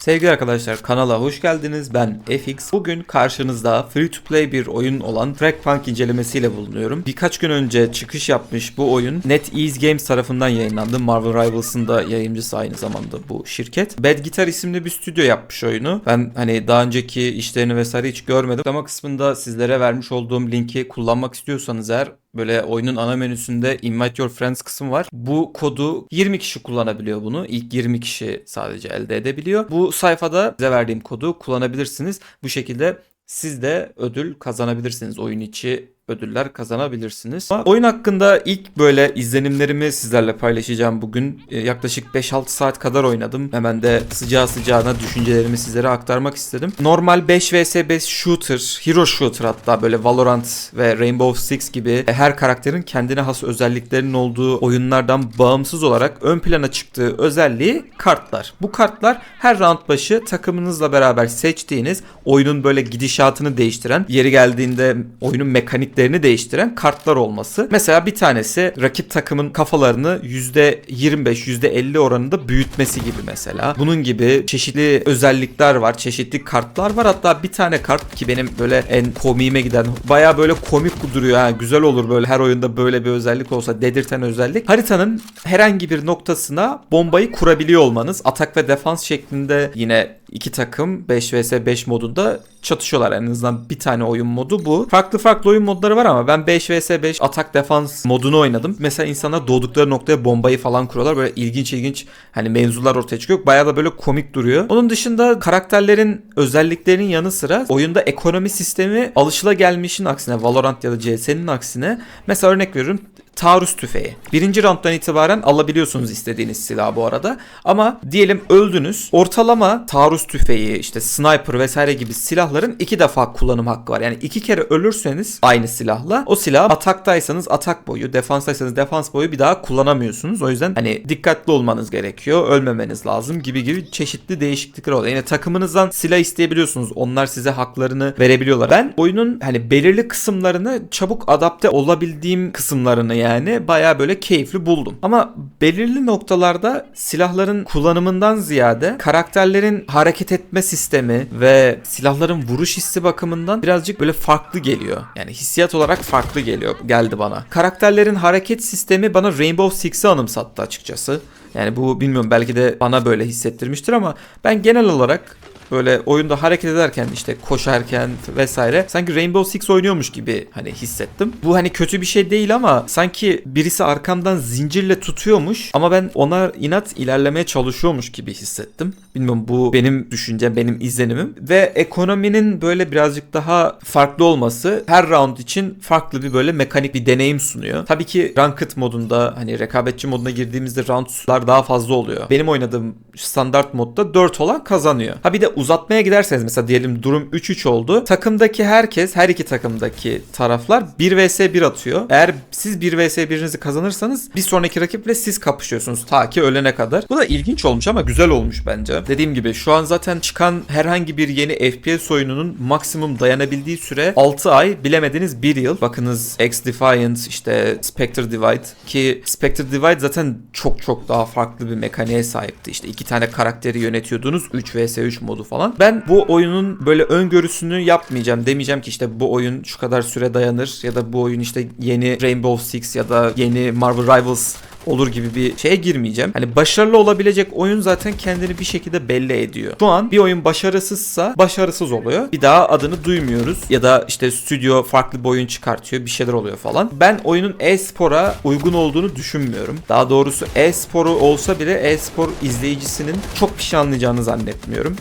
Sevgili arkadaşlar kanala hoş geldiniz. Ben FX. Bugün karşınızda free to play bir oyun olan Fragpunk incelemesiyle bulunuyorum. Birkaç gün önce çıkış yapmış bu oyun NetEase Games tarafından yayınlandı. Marvel Rivals'ın da yayıncısı aynı zamanda bu şirket. Bad Guitar isimli bir stüdyo yapmış oyunu. Ben hani daha önceki işlerini vesaire hiç görmedim. Ama kısmında sizlere vermiş olduğum linki kullanmak istiyorsanız eğer Böyle oyunun ana menüsünde Invite Your Friends kısmı var. Bu kodu 20 kişi kullanabiliyor bunu. İlk 20 kişi sadece elde edebiliyor. Bu sayfada size verdiğim kodu kullanabilirsiniz. Bu şekilde siz de ödül kazanabilirsiniz. Oyun içi ödüller kazanabilirsiniz. Ama oyun hakkında ilk böyle izlenimlerimi sizlerle paylaşacağım bugün. E, yaklaşık 5-6 saat kadar oynadım. Hemen de sıcağı sıcağına düşüncelerimi sizlere aktarmak istedim. Normal 5 vs 5 shooter, hero shooter hatta böyle Valorant ve Rainbow Six gibi her karakterin kendine has özelliklerinin olduğu oyunlardan bağımsız olarak ön plana çıktığı özelliği kartlar. Bu kartlar her round başı takımınızla beraber seçtiğiniz oyunun böyle gidişatını değiştiren, yeri geldiğinde oyunun mekanikleri özelliklerini değiştiren kartlar olması. Mesela bir tanesi rakip takımın kafalarını %25, %50 oranında büyütmesi gibi mesela. Bunun gibi çeşitli özellikler var, çeşitli kartlar var. Hatta bir tane kart ki benim böyle en komiğime giden baya böyle komik duruyor. Ha, güzel olur böyle her oyunda böyle bir özellik olsa dedirten özellik. Haritanın herhangi bir noktasına bombayı kurabiliyor olmanız. Atak ve defans şeklinde yine iki takım 5 vs 5 modunda çatışıyorlar. En azından bir tane oyun modu bu. Farklı farklı oyun modları var ama ben 5 vs 5 atak defans modunu oynadım. Mesela insanlar doğdukları noktaya bombayı falan kuruyorlar. Böyle ilginç ilginç hani mevzular ortaya çıkıyor. Bayağı da böyle komik duruyor. Onun dışında karakterlerin özelliklerinin yanı sıra oyunda ekonomi sistemi alışılagelmişin aksine Valorant ya da CS'nin aksine mesela örnek veriyorum taarruz tüfeği. Birinci rounddan itibaren alabiliyorsunuz istediğiniz silah bu arada. Ama diyelim öldünüz. Ortalama taarruz tüfeği, işte sniper vesaire gibi silahların iki defa kullanım hakkı var. Yani iki kere ölürseniz aynı silahla o silah ataktaysanız atak boyu, defanstaysanız defans boyu bir daha kullanamıyorsunuz. O yüzden hani dikkatli olmanız gerekiyor. Ölmemeniz lazım gibi gibi çeşitli değişiklikler oluyor. Yani takımınızdan silah isteyebiliyorsunuz. Onlar size haklarını verebiliyorlar. Ben oyunun hani belirli kısımlarını çabuk adapte olabildiğim kısımlarını yani baya böyle keyifli buldum. Ama belirli noktalarda silahların kullanımından ziyade karakterlerin hareket etme sistemi ve silahların vuruş hissi bakımından birazcık böyle farklı geliyor. Yani hissiyat olarak farklı geliyor geldi bana. Karakterlerin hareket sistemi bana Rainbow Six'i anımsattı açıkçası. Yani bu bilmiyorum belki de bana böyle hissettirmiştir ama ben genel olarak böyle oyunda hareket ederken işte koşarken vesaire sanki Rainbow Six oynuyormuş gibi hani hissettim. Bu hani kötü bir şey değil ama sanki birisi arkamdan zincirle tutuyormuş ama ben ona inat ilerlemeye çalışıyormuş gibi hissettim. Bilmiyorum bu benim düşüncem, benim izlenimim ve ekonominin böyle birazcık daha farklı olması her round için farklı bir böyle mekanik bir deneyim sunuyor. Tabii ki ranked modunda hani rekabetçi moduna girdiğimizde roundlar daha fazla oluyor. Benim oynadığım standart modda 4 olan kazanıyor. Ha bir de uzatmaya giderseniz mesela diyelim durum 3-3 oldu. Takımdaki herkes her iki takımdaki taraflar 1 vs 1 atıyor. Eğer siz 1 vs 1'inizi kazanırsanız bir sonraki rakiple siz kapışıyorsunuz ta ki ölene kadar. Bu da ilginç olmuş ama güzel olmuş bence. Dediğim gibi şu an zaten çıkan herhangi bir yeni FPS oyununun maksimum dayanabildiği süre 6 ay bilemediniz 1 yıl. Bakınız X Defiant işte Spectre Divide ki Spectre Divide zaten çok çok daha farklı bir mekaniğe sahipti. İşte iki tane karakteri yönetiyordunuz 3 vs 3 modu falan. Ben bu oyunun böyle öngörüsünü yapmayacağım. Demeyeceğim ki işte bu oyun şu kadar süre dayanır ya da bu oyun işte yeni Rainbow Six ya da yeni Marvel Rivals olur gibi bir şeye girmeyeceğim. Hani başarılı olabilecek oyun zaten kendini bir şekilde belli ediyor. Şu an bir oyun başarısızsa başarısız oluyor. Bir daha adını duymuyoruz. Ya da işte stüdyo farklı bir oyun çıkartıyor. Bir şeyler oluyor falan. Ben oyunun e-spora uygun olduğunu düşünmüyorum. Daha doğrusu e-sporu olsa bile e-spor izleyicisinin çok bir şey anlayacağını zannetmiyorum.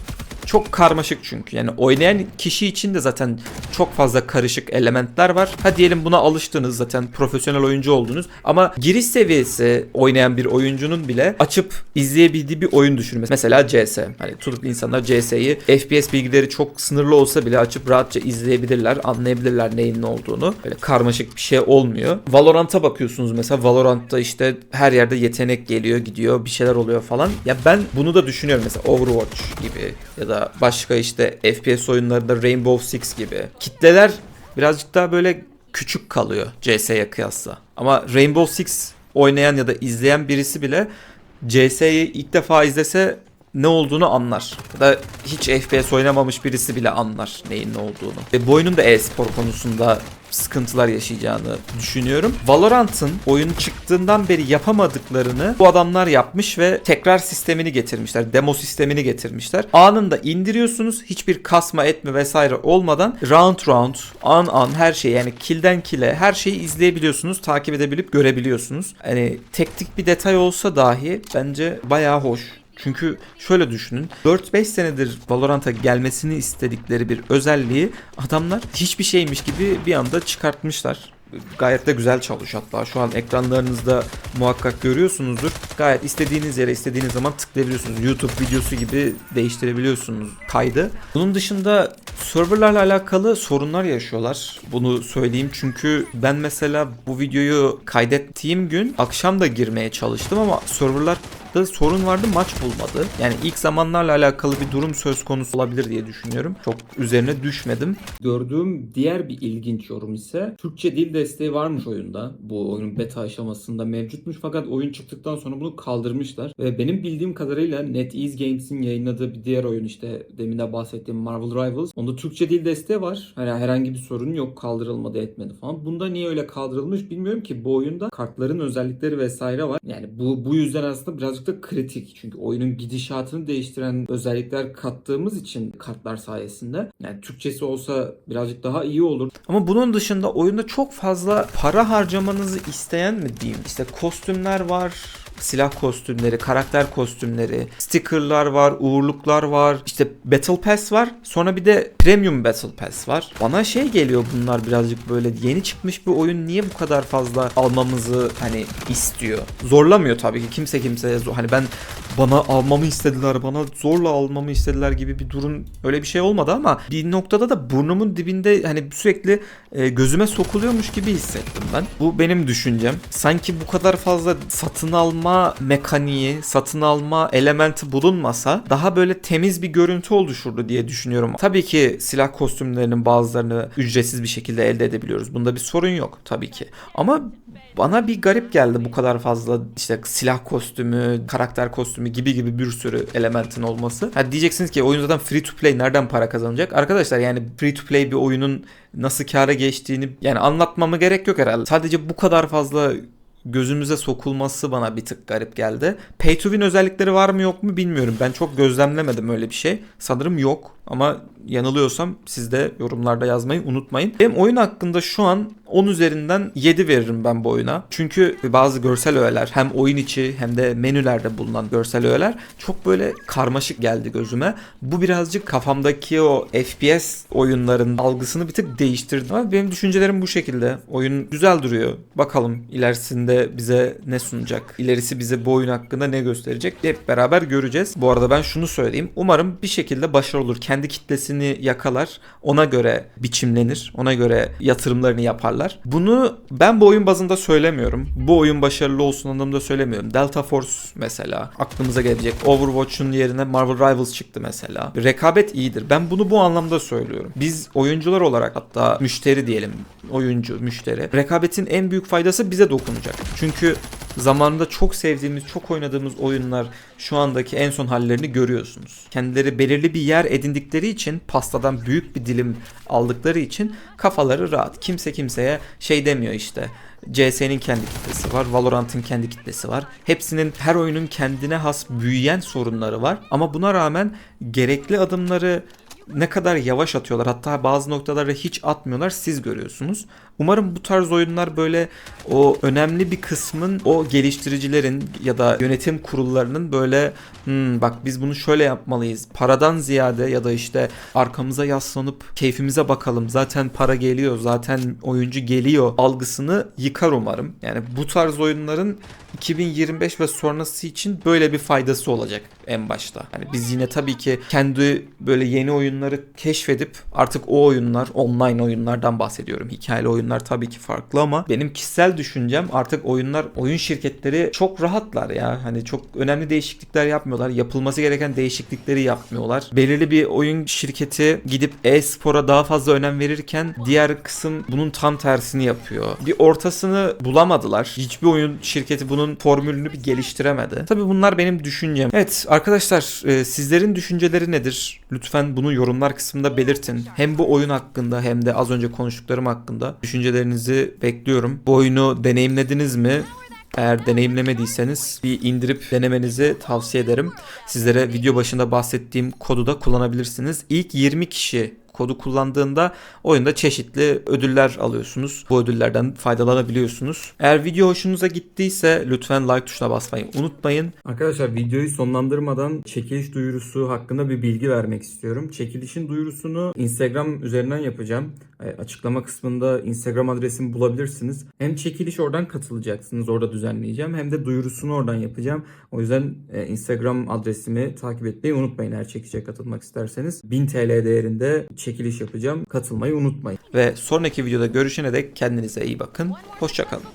Çok karmaşık çünkü. Yani oynayan kişi için de zaten çok fazla karışık elementler var. Ha diyelim buna alıştınız zaten profesyonel oyuncu oldunuz. Ama giriş seviyesi oynayan bir oyuncunun bile açıp izleyebildiği bir oyun düşünün. Mesela CS. Hani tutup insanlar CS'yi FPS bilgileri çok sınırlı olsa bile açıp rahatça izleyebilirler. Anlayabilirler neyin ne olduğunu. Böyle karmaşık bir şey olmuyor. Valorant'a bakıyorsunuz mesela. Valorant'ta işte her yerde yetenek geliyor gidiyor. Bir şeyler oluyor falan. Ya ben bunu da düşünüyorum mesela Overwatch gibi ya da başka işte FPS oyunlarında Rainbow Six gibi. Kitleler birazcık daha böyle küçük kalıyor CS'ye kıyasla. Ama Rainbow Six oynayan ya da izleyen birisi bile CS'yi ilk defa izlese ne olduğunu anlar. Ya da hiç FPS oynamamış birisi bile anlar neyin ne olduğunu. Ve bu oyunun da e-spor konusunda sıkıntılar yaşayacağını düşünüyorum. Valorant'ın oyun çıktığından beri yapamadıklarını bu adamlar yapmış ve tekrar sistemini getirmişler. Demo sistemini getirmişler. Anında indiriyorsunuz. Hiçbir kasma etme vesaire olmadan round round, an an her şeyi yani kill'den kill'e her şeyi izleyebiliyorsunuz. Takip edebilip görebiliyorsunuz. Hani teknik bir detay olsa dahi bence bayağı hoş. Çünkü şöyle düşünün 4-5 senedir Valorant'a gelmesini istedikleri bir özelliği adamlar hiçbir şeymiş gibi bir anda çıkartmışlar. Gayet de güzel çalışıyor hatta şu an ekranlarınızda muhakkak görüyorsunuzdur. Gayet istediğiniz yere istediğiniz zaman tıklayabiliyorsunuz. YouTube videosu gibi değiştirebiliyorsunuz kaydı. Bunun dışında serverlarla alakalı sorunlar yaşıyorlar. Bunu söyleyeyim çünkü ben mesela bu videoyu kaydettiğim gün akşam da girmeye çalıştım ama serverlar da sorun vardı maç bulmadı. Yani ilk zamanlarla alakalı bir durum söz konusu olabilir diye düşünüyorum. Çok üzerine düşmedim. Gördüğüm diğer bir ilginç yorum ise Türkçe dil desteği varmış oyunda. Bu oyunun beta aşamasında mevcutmuş fakat oyun çıktıktan sonra bunu kaldırmışlar. Ve benim bildiğim kadarıyla NetEase Games'in yayınladığı bir diğer oyun işte demin de bahsettiğim Marvel Rivals. Onda Türkçe dil desteği var. Hani herhangi bir sorun yok. Kaldırılmadı etmedi falan. Bunda niye öyle kaldırılmış bilmiyorum ki. Bu oyunda kartların özellikleri vesaire var. Yani bu, bu yüzden aslında birazcık da kritik. Çünkü oyunun gidişatını değiştiren özellikler kattığımız için kartlar sayesinde. Yani Türkçesi olsa birazcık daha iyi olur. Ama bunun dışında oyunda çok fazla para harcamanızı isteyen mi diyeyim? İşte kostümler var, silah kostümleri, karakter kostümleri, stickerlar var, uğurluklar var, işte Battle Pass var. Sonra bir de Premium Battle Pass var. Bana şey geliyor bunlar birazcık böyle yeni çıkmış bir oyun niye bu kadar fazla almamızı hani istiyor. Zorlamıyor tabii ki kimse kimseye zor. Hani ben bana almamı istediler, bana zorla almamı istediler gibi bir durum öyle bir şey olmadı ama bir noktada da burnumun dibinde hani sürekli e, gözüme sokuluyormuş gibi hissettim ben. Bu benim düşüncem. Sanki bu kadar fazla satın alma mekaniği, satın alma elementi bulunmasa daha böyle temiz bir görüntü oluşurdu diye düşünüyorum. Tabii ki silah kostümlerinin bazılarını ücretsiz bir şekilde elde edebiliyoruz. Bunda bir sorun yok tabii ki. Ama bana bir garip geldi bu kadar fazla işte silah kostümü, karakter kostümü gibi gibi bir sürü elementin olması. Ha diyeceksiniz ki oyun zaten free to play nereden para kazanacak? Arkadaşlar yani free to play bir oyunun nasıl kâra geçtiğini yani anlatmama gerek yok herhalde. Sadece bu kadar fazla gözümüze sokulması bana bir tık garip geldi. Pay to win özellikleri var mı yok mu bilmiyorum. Ben çok gözlemlemedim öyle bir şey. Sanırım yok ama yanılıyorsam siz de yorumlarda yazmayı unutmayın. Benim oyun hakkında şu an 10 üzerinden 7 veririm ben bu oyuna. Çünkü bazı görsel öğeler hem oyun içi hem de menülerde bulunan görsel öğeler çok böyle karmaşık geldi gözüme. Bu birazcık kafamdaki o FPS oyunların algısını bir tık değiştirdi. Ama benim düşüncelerim bu şekilde. Oyun güzel duruyor. Bakalım ilerisinde bize ne sunacak? İlerisi bize bu oyun hakkında ne gösterecek? Hep beraber göreceğiz. Bu arada ben şunu söyleyeyim. Umarım bir şekilde başarılı olur. Kendi kitlesini yakalar. Ona göre biçimlenir. Ona göre yatırımlarını yaparlar. Bunu ben bu oyun bazında söylemiyorum. Bu oyun başarılı olsun anlamında söylemiyorum. Delta Force mesela aklımıza gelecek. Overwatch'un yerine Marvel Rivals çıktı mesela. Rekabet iyidir. Ben bunu bu anlamda söylüyorum. Biz oyuncular olarak hatta müşteri diyelim. Oyuncu, müşteri. Rekabetin en büyük faydası bize dokunacak. Çünkü zamanında çok sevdiğimiz, çok oynadığımız oyunlar şu andaki en son hallerini görüyorsunuz. Kendileri belirli bir yer edindikleri için, pastadan büyük bir dilim aldıkları için kafaları rahat. Kimse kimseye şey demiyor işte. CS'nin kendi kitlesi var, Valorant'ın kendi kitlesi var. Hepsinin her oyunun kendine has büyüyen sorunları var. Ama buna rağmen gerekli adımları ne kadar yavaş atıyorlar hatta bazı noktalarda hiç atmıyorlar siz görüyorsunuz. Umarım bu tarz oyunlar böyle o önemli bir kısmın o geliştiricilerin ya da yönetim kurullarının böyle hmm, bak biz bunu şöyle yapmalıyız. Paradan ziyade ya da işte arkamıza yaslanıp keyfimize bakalım. Zaten para geliyor, zaten oyuncu geliyor algısını yıkar umarım. Yani bu tarz oyunların 2025 ve sonrası için böyle bir faydası olacak en başta. Hani biz yine tabii ki kendi böyle yeni oyunları keşfedip artık o oyunlar online oyunlardan bahsediyorum. Hikayeli oyunlar oyunlar tabii ki farklı ama benim kişisel düşüncem artık oyunlar oyun şirketleri çok rahatlar ya. Hani çok önemli değişiklikler yapmıyorlar. Yapılması gereken değişiklikleri yapmıyorlar. Belirli bir oyun şirketi gidip e-spora daha fazla önem verirken diğer kısım bunun tam tersini yapıyor. Bir ortasını bulamadılar. Hiçbir oyun şirketi bunun formülünü bir geliştiremedi. Tabii bunlar benim düşüncem. Evet arkadaşlar e, sizlerin düşünceleri nedir? Lütfen bunu yorumlar kısmında belirtin. Hem bu oyun hakkında hem de az önce konuştuklarım hakkında düşüncelerinizi bekliyorum. Bu oyunu deneyimlediniz mi? Eğer deneyimlemediyseniz bir indirip denemenizi tavsiye ederim. Sizlere video başında bahsettiğim kodu da kullanabilirsiniz. İlk 20 kişi kodu kullandığında oyunda çeşitli ödüller alıyorsunuz. Bu ödüllerden faydalanabiliyorsunuz. Eğer video hoşunuza gittiyse lütfen like tuşuna basmayı unutmayın. Arkadaşlar videoyu sonlandırmadan çekiliş duyurusu hakkında bir bilgi vermek istiyorum. Çekilişin duyurusunu Instagram üzerinden yapacağım. E, Açıklama kısmında Instagram adresimi bulabilirsiniz. Hem çekiliş oradan katılacaksınız. Orada düzenleyeceğim. Hem de duyurusunu oradan yapacağım. O yüzden e, Instagram adresimi takip etmeyi unutmayın eğer çekişe katılmak isterseniz. 1000 TL değerinde çekiliş yapacağım. Katılmayı unutmayın. Ve sonraki videoda görüşene dek kendinize iyi bakın. Hoşçakalın.